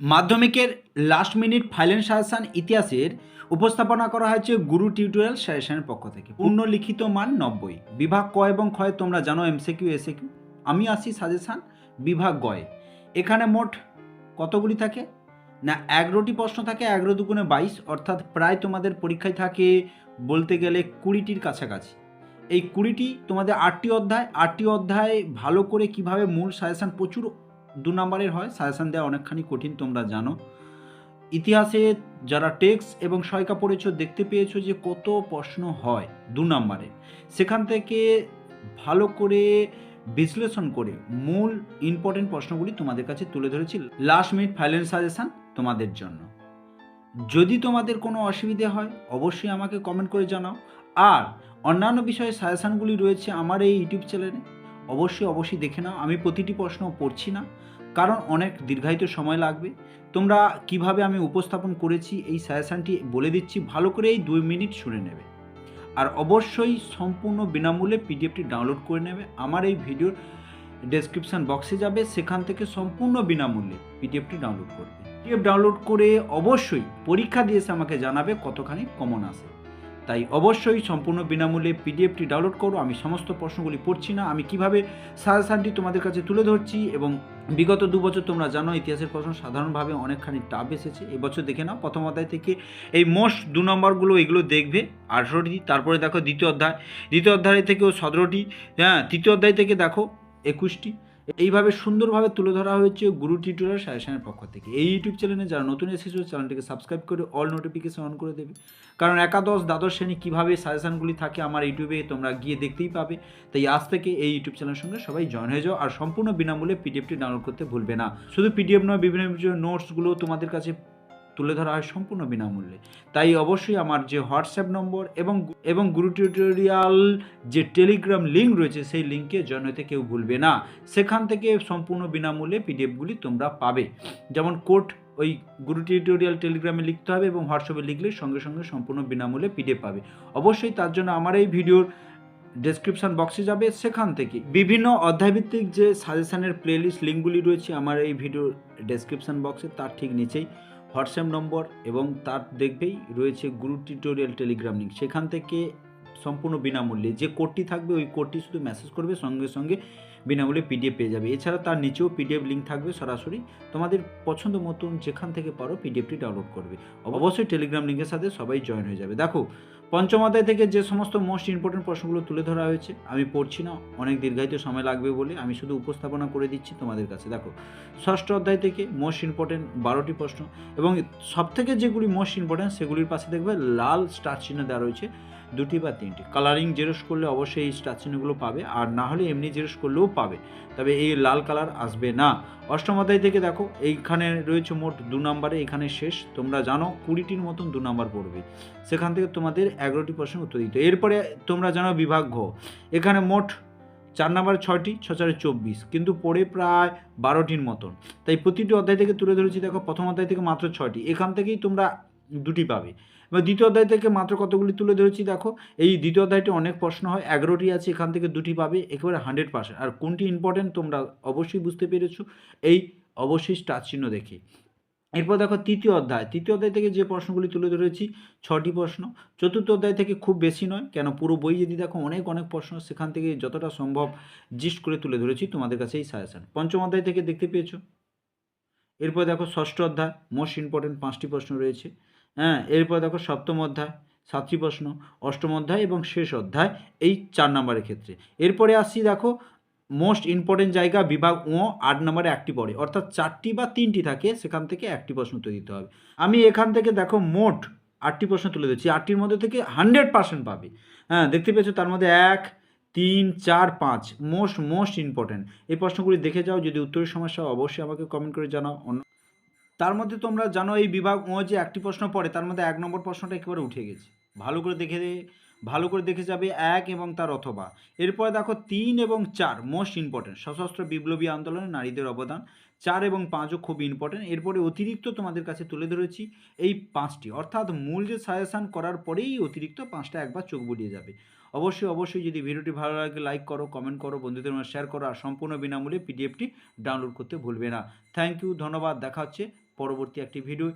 মাধ্যমিকের last minute ফাইলেন suggestion ইতিহাসের উপস্থাপনা করা হয়েছে গুরু টিউটোরিয়াল সাজেশানের পক্ষ থেকে। পূর্ণ লিখিত মান নব্বই। বিভাগ ক এবং ক্ষয় তোমরা জানো এমসিকিউ এসিকিউ আমি আসি সাজেশান বিভাগ গয়ে এখানে মোট কতগুলি থাকে? না, এগারোটি প্রশ্ন থাকে, এগারো দুগুণে বাইশ, অর্থাৎ প্রায় তোমাদের পরীক্ষায় থাকে বলতে গেলে কুড়িটির কাছাকাছি। এই কুড়িটি তোমাদের আটটি অধ্যায় আটটি অধ্যায় ভালো করে কীভাবে মূল সাজেশান প্রচুর দু নম্বরের হয়, সাজেশান দেওয়া অনেকখানি কঠিন, তোমরা জানো। ইতিহাসে যারা টেক্সট এবং সয়কা পড়েছো, দেখতে পেয়েছ যে কত প্রশ্ন হয় দু নম্বরে। সেখান থেকে ভালো করে বিশ্লেষণ করে মূল ইম্পর্টেন্ট প্রশ্নগুলি তোমাদের কাছে তুলে ধরেছি। লাস্ট মিনিট ফাইনাল সাজেশান তোমাদের জন্য। যদি তোমাদের কোনো অসুবিধে হয়, অবশ্যই আমাকে কমেন্ট করে জানাও। আর অন্যান্য বিষয়ে সাজেশানগুলি রয়েছে আমার এই ইউটিউব চ্যানেলে অবশ্যই অবশ্যই দেখে নাও। আমি প্রতিটি প্রশ্ন পড়ছি না, কারণ অনেক দীর্ঘায়িত সময় লাগবে। তোমরা কীভাবে আমি উপস্থাপন করেছি এই সাজেশানটি বলে দিচ্ছি, ভালো করে এই দুই মিনিট শুনে নেবে। আর অবশ্যই সম্পূর্ণ বিনামূল্যে পিডিএফটি ডাউনলোড করে নেবে। আমার এই ভিডিওর ডেসক্রিপশান বক্সে যাবে, সেখান থেকে সম্পূর্ণ বিনামূল্যে পিডিএফটি ডাউনলোড করবে। পিডিএফ ডাউনলোড করে অবশ্যই পরীক্ষা দিয়ে এসে আমাকে জানাবে কতখানি কমন আসে তাই অবশ্যই সম্পূর্ণ বিনামূল্যে পিডিএফটি ডাউনলোড করো। আমি সমস্ত প্রশ্নগুলি পড়ছি না। আমি কীভাবে সাজেশানটি তোমাদের কাছে তুলে ধরছি এবং বিগত দু বছর তোমরা জানো, ইতিহাসের প্রশ্ন সাধারণভাবে অনেকখানি টাফ এসেছে। এবছর দেখে নাও। প্রথম অধ্যায় থেকে এই মোস্ট দু নম্বরগুলো এগুলো দেখবে। আঠেরোটি, তারপরে দেখো দ্বিতীয় অধ্যায়। দ্বিতীয় অধ্যায় থেকেও সতেরোটি হ্যাঁ তৃতীয় অধ্যায় থেকে দেখো একুশটি। এইভাবে সুন্দরভাবে তুলে ধরা হয়েছে গুরু টিউটোরিয়াল সাজেশনের পক্ষ থেকে। এই ইউটিউব চ্যানেলে যারা নতুন এসেছ, চ্যানেলটিকে সাবস্ক্রাইব করে অল নোটিফিকেশন অন করে দেবে। কারণ একাদশ, দ্বাদশ শ্রেণি কীভাবে সাজেশানগুলি থাকে আমার ইউটিউবে তোমরা গিয়ে দেখতেই পাবে। তাই আজ থেকে এই ইউটিউব চ্যানেলের সঙ্গে সবাই জয়েন হয়ে যাও আর সম্পূর্ণ বিনামূল্যে পিডিএফটি ডাউনলোড করতে ভুলবে না। শুধু পিডিএফ নয়, বিভিন্ন নোটসগুলো তোমাদের কাছে তুলে ধরা হয় সম্পূর্ণ বিনামূল্যে। তাই অবশ্যই আমার যে হোয়াটসঅ্যাপ নম্বর এবং এবং গুরু টিউটোরিয়াল যে টেলিগ্রাম লিঙ্ক রয়েছে, সেই লিঙ্কে জয়েন কেউ ভুলবে না। সেখান থেকে সম্পূর্ণ বিনামূল্যে পিডিএফগুলি তোমরা পাবে। যেমন কোড ওই গুরু টিউটোরিয়াল টেলিগ্রামে লিখতে হবে এবং হোয়াটসঅ্যাপে লিখলে সঙ্গে সঙ্গে সম্পূর্ণ বিনামূল্যে পিডিএফ পাবে। অবশ্যই তার জন্য আমার এই ভিডিওর ডেসক্রিপশন বক্সে যাবে। সেখান থেকে বিভিন্ন অধ্যায়ভিত্তিক যে সাজেশনের প্লেলিস্ট লিঙ্কগুলি রয়েছে, আমার এই ভিডিওর ডেসক্রিপশন বক্সে তার ঠিক নিচেই হোয়াটসঅ্যাপ নম্বর এবং তার দেখবেই রয়েছে গুরু টিউটোরিয়াল টেলিগ্রাম লিঙ্ক সেখান থেকে সম্পূর্ণ বিনামূল্যে, যে কোডটি থাকবে ওই কোডটি শুধু মেসেজ করবে, সঙ্গে সঙ্গে বিনামূল্যে পিডিএফ পেয়ে যাবে। এছাড়া তার নিচেও পিডিএফ লিঙ্ক থাকবে সরাসরি। তোমাদের পছন্দ মতন যেখান থেকে পারো পিডিএফটি ডাউনলোড করবে। অবশ্যই টেলিগ্রাম লিঙ্কের সাথে সবাই জয়েন হয়ে যাবে। দেখো পঞ্চম অধ্যায় থেকে যে সমস্ত মোস্ট ইম্পর্টেন্ট প্রশ্নগুলো তুলে ধরা হয়েছে, আমি পড়ছি না, অনেক দীর্ঘায়িত সময় লাগবে বলে আমি শুধু উপস্থাপনা করে দিচ্ছি তোমাদের কাছে। দেখো, ষষ্ঠ অধ্যায় থেকে মোস্ট ইম্পর্টেন্ট বারোটি প্রশ্ন এবং সব থেকে যেগুলি মোস্ট ইম্পর্টেন্ট সেগুলির পাশে দেখবে লাল স্টার চিহ্ন দেওয়া রয়েছে। দুটি বা তিনটি। কালারিং জেরক্স করলে অবশ্যই এই স্টার চিহ্নগুলো পাবে, আর না হলে এমনি জেরক্স করলেও পাবে। তবে এই লাল কালার আসবে না। অষ্টম অধ্যায় থেকে দেখো, এইখানে রয়েছে মোট দু নম্বরে এখানে শেষ। তোমরা জানো কুড়িটির মতন দু নম্বর পড়বে। সেখান থেকে তোমাদের এগারোটি প্রশ্ন উত্তর দিতে। এরপরে তোমরা জানো বিভাগ ঘ এখানে মোট চার নাম্বার ছয়টি, ছ চারে চব্বিশ। কিন্তু পড়ে প্রায় বারোটির মতন। তাই প্রতিটি অধ্যায় থেকে তুলে ধরেছি, দেখো প্রথম অধ্যায় থেকে মাত্র ছয়টি। এখান থেকেই তোমরা দুটি পাবে। এবার দ্বিতীয় অধ্যায় থেকে মাত্র কতগুলি তুলে ধরেছি দেখো? এই দ্বিতীয় অধ্যায়টি অনেক প্রশ্ন হয়, এগারোটি আছে, এখান থেকে দুটি পাবে, একেবারে হান্ড্রেড পার্সেন্ট আর কোনটি ইম্পর্টেন্ট তোমরা অবশ্যই বুঝতে পেরেছ? এই অবশ্যই স্টার চিহ্ন দেখে। এরপর দেখো তৃতীয় অধ্যায়। তৃতীয় অধ্যায় থেকে যে প্রশ্নগুলি তুলে ধরেছি, ছটি প্রশ্ন। চতুর্থ অধ্যায় থেকে খুব বেশি নয়, কেন পুরো বই যদি দেখো, অনেক অনেক প্রশ্ন সেখান থেকে যতটা সম্ভব জিস্ট করে তুলে ধরেছি, তোমাদের কাছে এই সাজেশন পঞ্চম অধ্যায় থেকে দেখতে পেয়েছ? এরপর দেখো ষষ্ঠ অধ্যায় মোস্ট ইম্পর্টেন্ট পাঁচটি প্রশ্ন রয়েছে। হ্যাঁ এরপর দেখো সপ্তম অধ্যায়, সাতটি প্রশ্ন, অষ্টম অধ্যায় এবং শেষ অধ্যায়, এই চার নম্বরের ক্ষেত্রে। এরপরে আসছি দেখো মোস্ট ইম্পর্টেন্ট জায়গা বিভাগ ও আট নম্বরে একটি পড়ে। অর্থাৎ চারটি বা তিনটি থাকে, সেখান থেকে একটি প্রশ্ন উত্তর দিতে হবে। আমি এখান থেকে দেখো মোট আটটি প্রশ্ন তুলে দিচ্ছি আটটির মধ্যে থেকে হান্ড্রেড পার্সেন্ট পাবে। হ্যাঁ দেখতে পেয়েছ তার মধ্যে এক, তিন, চার, পাঁচ মোস্ট মোস্ট ইম্পর্টেন্ট এই প্রশ্নগুলি দেখে যাও, যদি উত্তরের সমস্যা অবশ্যই আমাকে কমেন্ট করে জানাও। অন্য তার মধ্যে তোমরা জানো এই বিভাগ ও যে একটি প্রশ্ন পড়ে, তার মধ্যে এক নম্বর প্রশ্নটা একেবারে উঠে গেছে। ভালো করে দেখে ভালো করে দেখে যাবে এক এবং তার অথবা। এরপরে দেখো তিন এবং চার মোস্ট ইম্পর্টেন্ট সশস্ত্র বিপ্লবী আন্দোলনে নারীদের অবদান। চার এবং পাঁচও খুব ইম্পর্টেন্ট এরপরে অতিরিক্ত তোমাদের কাছে তুলে ধরেছি এই পাঁচটি। অর্থাৎ মূল যে সাজেশান করার পরেই অতিরিক্ত পাঁচটা একবার চোখ বুলিয়ে যাবে। অবশ্যই অবশ্যই যদি ভিডিওটি ভালো লাগে লাইক করো কমেন্ট করো, বন্ধুদের মধ্যে শেয়ার করো, আর সম্পূর্ণ বিনামূল্যে পিডিএফটি ডাউনলোড করতে ভুলবে না। থ্যাংক ইউ ধন্যবাদ, দেখা হচ্ছে পরবর্তী একটি ভিডিও